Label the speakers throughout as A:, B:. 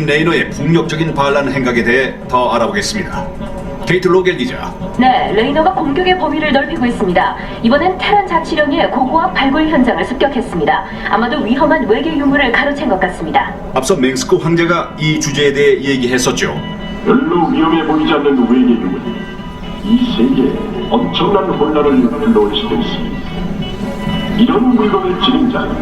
A: 짐 레이너의 폭력적인 반란 행각에 대해 더 알아보겠습니다. 케이트 로겔 기자,
B: 네, 레이너가 공격의 범위를 넓히고 있습니다. 이번엔 테란 자치령의 고고학 발굴 현장을 습격했습니다. 아마도 위험한 외계 유물을 가로챈 것 같습니다.
A: 앞서 맹스크 황제가 이 주제에 대해 얘기했었죠.
C: 별로 위험해 보이지 않는 외계 유물이 이 세계에 엄청난 혼란을 불러올 수도 있습니다. 이런 물건을 지닌 자는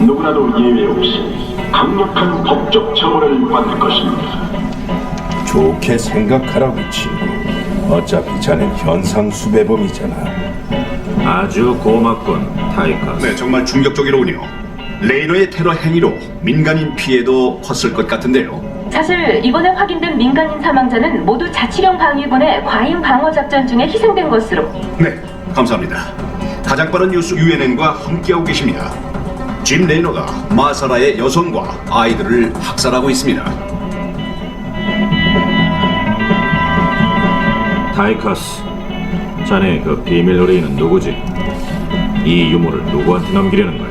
C: 누구라도 예외 없이 강력한 법적 처벌을 받을 것입니다.
D: 좋게 생각하라고 친구. 어차피 자넨 현상 수배범이잖아.
E: 아주 고맙군, 타이커스.
A: 네, 정말 충격적이로군요. 레이너의 테러 행위로 민간인 피해도 컸을 것 같은데요.
B: 사실 이번에 확인된 민간인 사망자는 모두 자치령 방위군의 과잉 방어 작전 중에 희생된 것으로
A: 네, 감사합니다. 가장 빠른 뉴스 UNN과 함께하고 계십니다. 짐 레이너가 마사라의 여성과 아이들을 학살하고 있습니다.
E: 타이커스. 자네 그 비밀 의뢰인은 누구지? 이 유물을 누구한테 넘기려는 거야?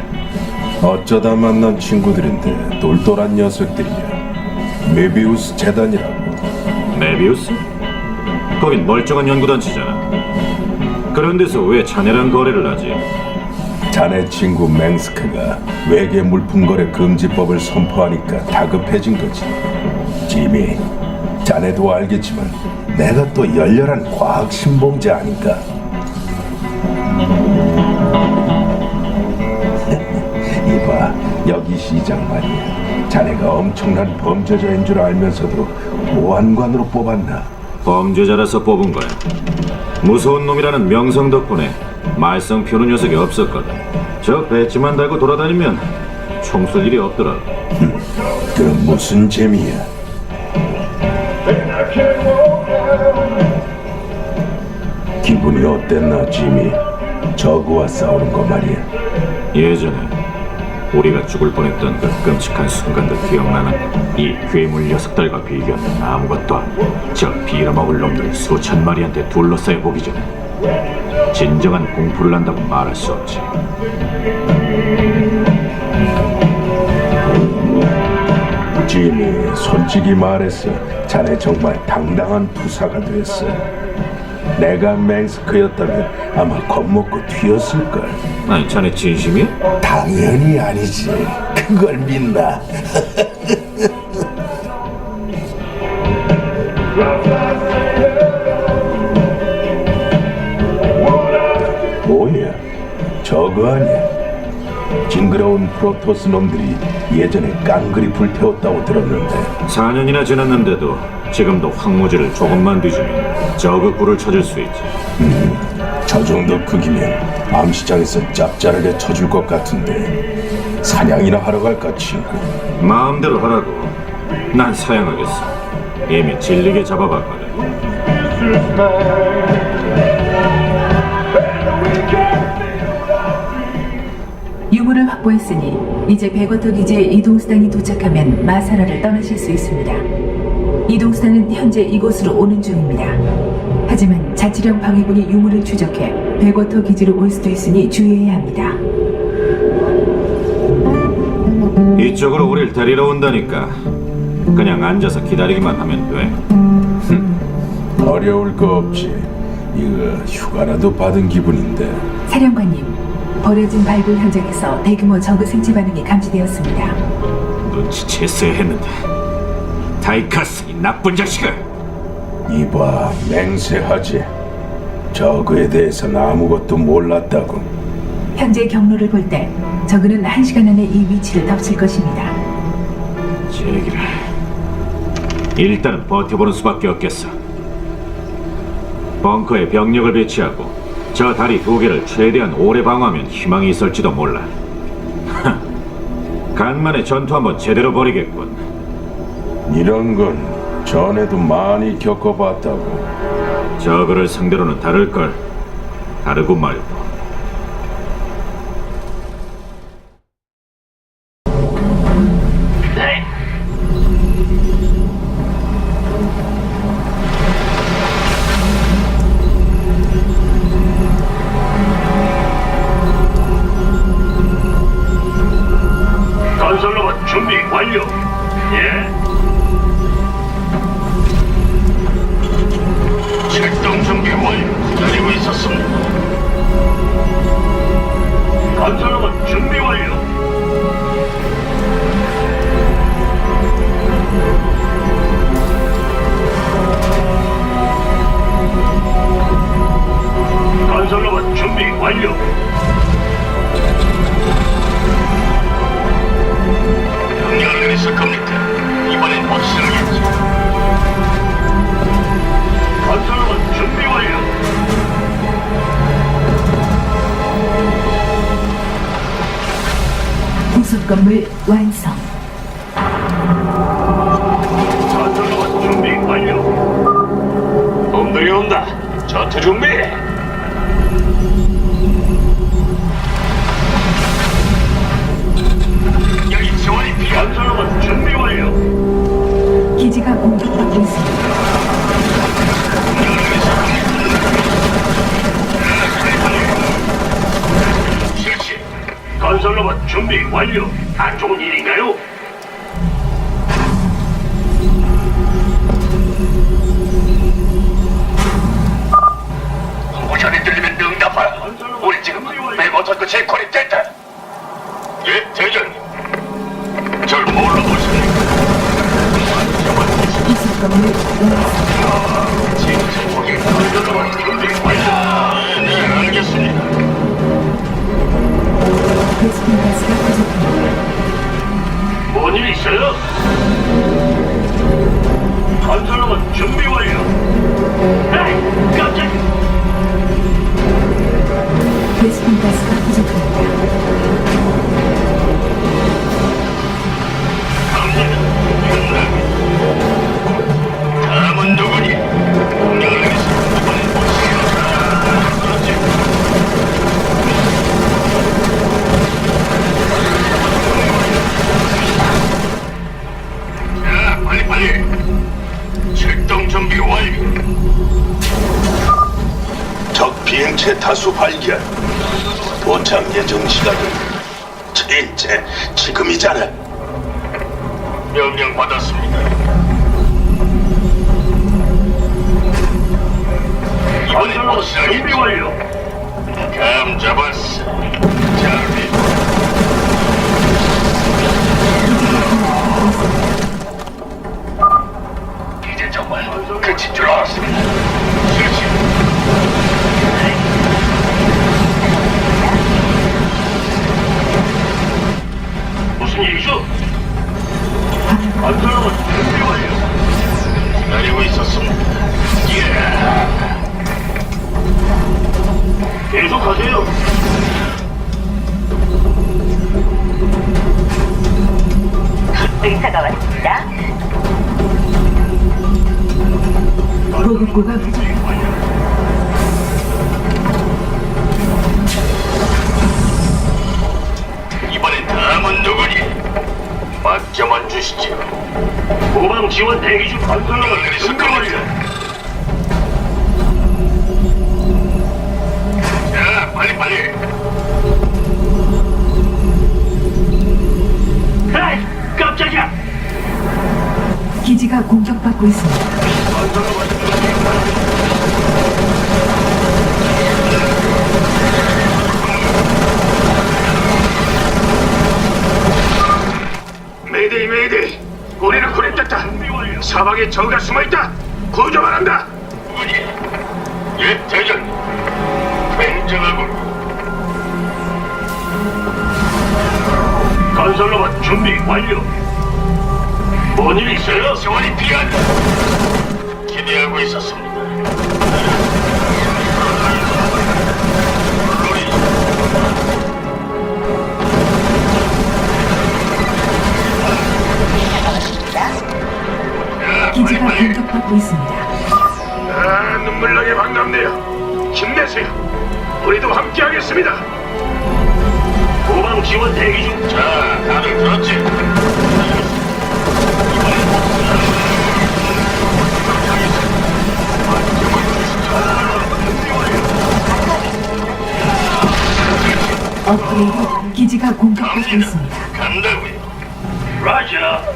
D: 어쩌다 만난 친구들인데 똘똘한 녀석들이야. 메비우스 재단이라고.
E: 메비우스? 거긴 멀쩡한 연구단체잖아. 그런 데서 왜 자네랑 거래를 하지?
D: 자네 친구 맹스크가 외계 물품 거래 금지법을 선포하니까 다급해진 거지. 지미, 자네도 알겠지만 내가 또 열렬한 과학 신봉자 아닌가? 이봐, 여기 시장 말이야. 자네가 엄청난 범죄자인 줄 알면서도 보안관으로 뽑았나?
E: 범죄자라서 뽑은 거야. 무서운 놈이라는 명성 덕분에 말썽 피우는 녀석이 없었거든. 저 배지만 달고 돌아다니면 총 쏠 일이 없더라.
D: 그 무슨 재미야? 기분이 어땠나, 지미? 저그와 싸우는 거 말이야.
E: 예전에 우리가 죽을 뻔했던 그 끔찍한 순간도 기억나나? 이 괴물 녀석들과 비교하면 아무것도 아니고 저 빌어먹을 놈들 수천 마리한테 둘러싸여 보기 전에 진정한 공포를 한다고 말할 수 없지.
D: 지미, 솔직히 말해서 자네 정말 당당한 투사가 됐어. 내가 맹스크였다면 아마 겁먹고 튀었을걸.
E: 아니 자네 진심이야?
D: 당연히 아니지. 그걸 믿나? 뭐야? 저거 아니야? 징그러운 프로토스 놈들이 예전에 깡그리 불태웠다고 들었는데
E: 4년이나 지났는데도 지금도 황무지를 조금만 뒤지면 저그 꿀을 찾을 수 있지.
D: 저 정도 크기면 암시장에서 짭짤하게 쳐줄 것 같은데 사냥이나 하러 갈까 친구
E: 마음대로 하라고. 난 사양하겠어. 이미 질리게 잡아봤거든.
F: 유물을 확보했으니 이제 백워터 기지에 이동 수단이 도착하면 마사라를 떠나실 수 있습니다. 이동수단은 현재 이곳으로 오는 중입니다. 하지만 자치령 방위군이 유물을 추적해 백워터 기지로 올 수도 있으니 주의해야 합니다.
E: 이쪽으로 우릴 데리러 온다니까. 그냥 앉아서 기다리기만 하면 돼.
D: 어려울 거 없지 이거 휴가라도 받은 기분인데
F: 사령관님, 버려진 발굴 현장에서 대규모 저그 생체 반응이 감지되었습니다.
E: 눈치챘어야 했는데. 다이카스, 이 나쁜 자식아!
D: 이봐 맹세하지 저그에 대해서는 아무것도 몰랐다고
F: 현재 경로를 볼 때 저그는 한시간 안에 이 위치를 덮칠 것입니다.
E: 제기를. 일단은 버텨보는 수밖에 없겠어. 벙커에 병력을 배치하고 저 다리 두 개를 최대한 오래 방어하면 희망이 있을지도 몰라. 간만에 전투 한번 제대로 벌이겠군.
D: 이런 건 전에도 많이 겪어봤다고
E: 저그를 상대로는 다를걸. 다르고 말고.
F: 건물 완성.
G: 준비 완료. 안 좋은 일인가요? 무전이 들리면 응답하라. 우리 지금 백워터 끝에 고립됐다. 예, 대장. 절 보십니까?
F: 부속 건물 완성.
G: 진짜 건설로봇 준비 완료.
F: 부족합니다.
G: 뭔 일 있어요? 건설로봇 준비 완료. 에이, 깜짝.
F: 베스
D: 비행체 다수 발견. 도착 예정 시각은 진짜 지금이잖아.
G: 명령 받았습니다. 이번엔 확실하게 준비 완료. 감 잡았어. 이제 정말 끝인 줄 알았습니다. 그렇지. 무슨 일이죠? 준비 완료. 기다리고 있었습니다. 예. 계속하세요.
H: 의사가 왔습니다.
F: 보급고가 부족합니다.
G: 맡겨만 주시지. 후방 지원 대기 중 완료. 자, 사방에 적가 숨어 있다. 구조만 한다. 누구니? 예 대장. 굉장하군 건설로봇 준비 완료. 뭔일 있어요? 지원이 필요하다. 기대하고 있었습니다
F: 기지가 공격받고 있습니다.
G: 아, 눈물나게 반갑네요. 힘내세요. 우리도 함께하겠습니다. 후방 지원 대기 중. 자, 다들 들었지?
F: 업그레이드 기지가 공격받고 있습니다.
G: 간다고요. 라자.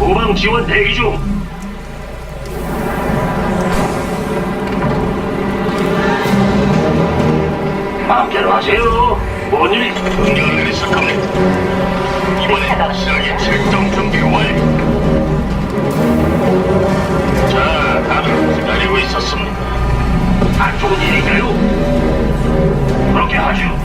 G: 후방 지원 대기 중. 마음대로 하세요. 뭔 일이? 명령을 내리실 겁니다. 이번엔 확실하게 출동 준비 완료. 자, 다들 기다리고 있었습니다. 안 좋은 일인가요? 그렇게 하죠.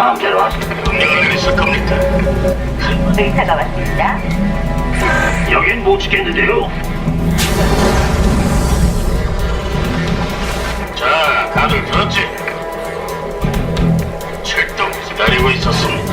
C: 마음대로 하세요. 명령을 내리실 겁니까?
H: 의사가 왔습니다.
C: 여긴 못 지켰는데요. 자, 다들 들었지? 출동 기다리고 있었습니다.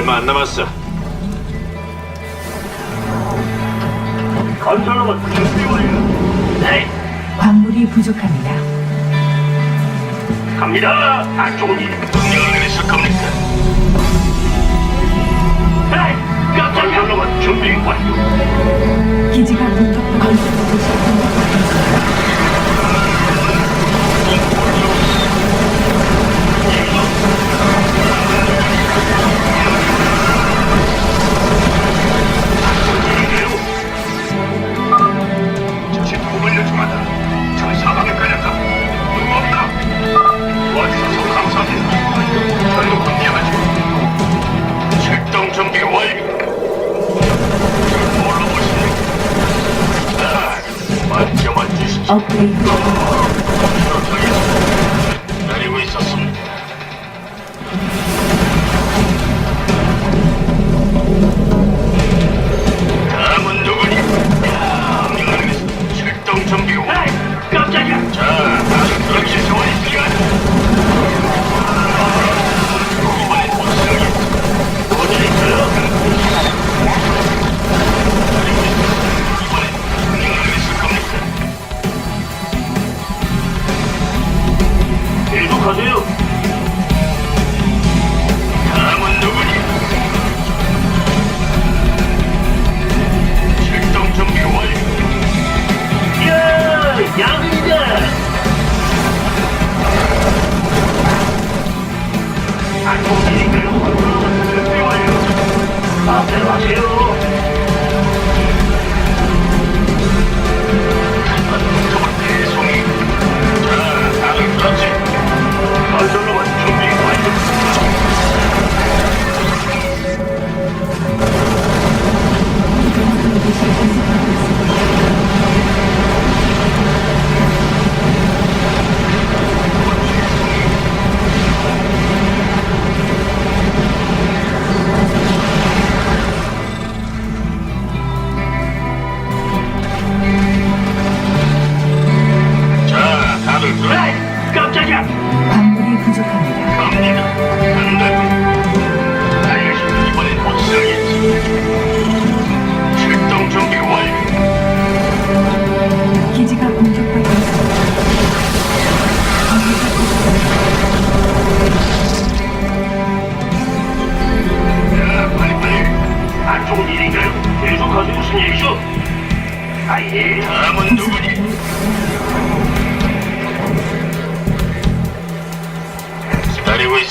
E: 얼마 안 남았어.
C: 건설로만 준비 완료. 네,
G: 광물이 부족합니다.
C: 갑니다. 안 좋은 일. 명령을 내리실 겁니까? 깜짝이야. 건설로만 준비 완료.
G: 기지가 공격받고 있습니다.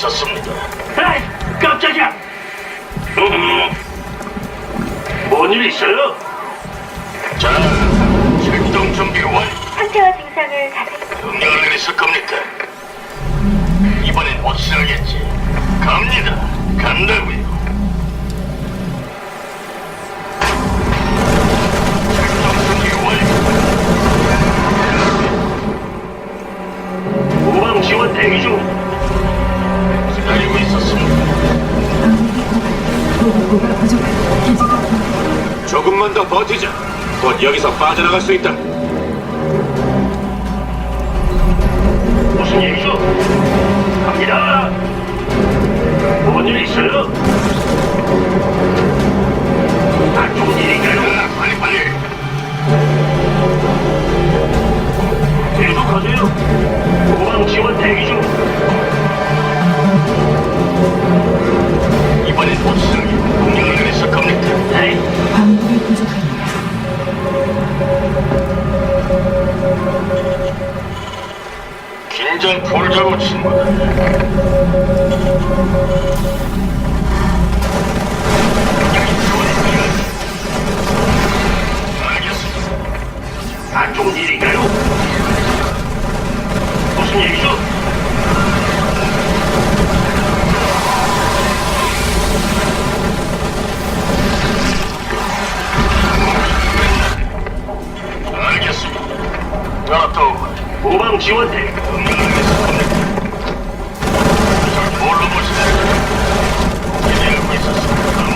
C: 있었습니다. 에이, 깜짝이야. 음, 뭔일 있어요? 자, 출동 준비 완료.
H: 상태와 증상을 자세히
C: 명령을 내리실 겁니까? 이번엔 확실하겠지. 갑니다. 간다고요. 지원 대기 중.
E: 조금만 더 버티자. 곧 여기서 빠져나갈 수 있다.
C: 무슨 일이죠? 갑니다. 뭔 일 있어요? 안 좋은 일인가요? 빨리 빨리. 계속하세요. 후방 지원 대기 중. 이번엔
F: 보스들이
C: 공격을 내렸을 겁니까? 네.
F: 광물이 부족합니다.
C: 긴장
F: 풀자고 친구들. 안 좋은
C: 일인가요? 무슨 일이죠? 전투 모방 지원대
G: 운영을 위해서 보냈다. 뭘로 보시나요? 기다리고 있었습니다.